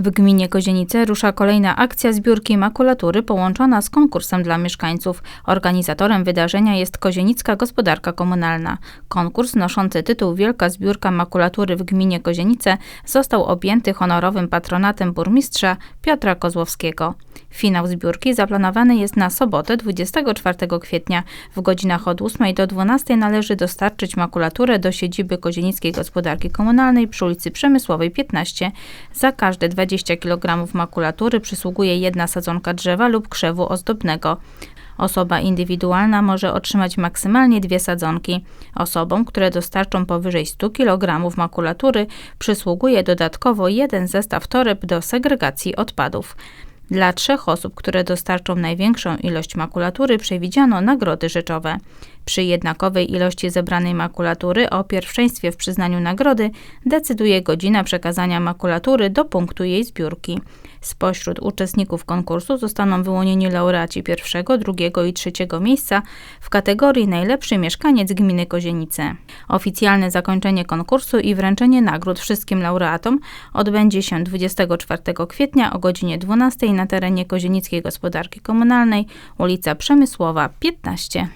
W gminie Kozienice rusza kolejna akcja zbiórki makulatury połączona z konkursem dla mieszkańców. Organizatorem wydarzenia jest Kozienicka Gospodarka Komunalna. Konkurs noszący tytuł Wielka Zbiórka Makulatury w gminie Kozienice został objęty honorowym patronatem burmistrza Piotra Kozłowskiego. Finał zbiórki zaplanowany jest na sobotę 24 kwietnia. W godzinach od 8 do 12 należy dostarczyć makulaturę do siedziby Kozienickiej Gospodarki Komunalnej przy ulicy Przemysłowej 15. Za każde 20 kg makulatury przysługuje jedna sadzonka drzewa lub krzewu ozdobnego. Osoba indywidualna może otrzymać maksymalnie dwie sadzonki. Osobom, które dostarczą powyżej 100 kg makulatury, przysługuje dodatkowo jeden zestaw toreb do segregacji odpadów. Dla trzech osób, które dostarczą największą ilość makulatury, przewidziano nagrody rzeczowe. Przy jednakowej ilości zebranej makulatury o pierwszeństwie w przyznaniu nagrody decyduje godzina przekazania makulatury do punktu jej zbiórki. Spośród uczestników konkursu zostaną wyłonieni laureaci pierwszego, drugiego i trzeciego miejsca w kategorii Najlepszy mieszkaniec gminy Kozienice. Oficjalne zakończenie konkursu i wręczenie nagród wszystkim laureatom odbędzie się 24 kwietnia o godzinie 12 na terenie Kozienickiej Gospodarki Komunalnej, ulica Przemysłowa 15.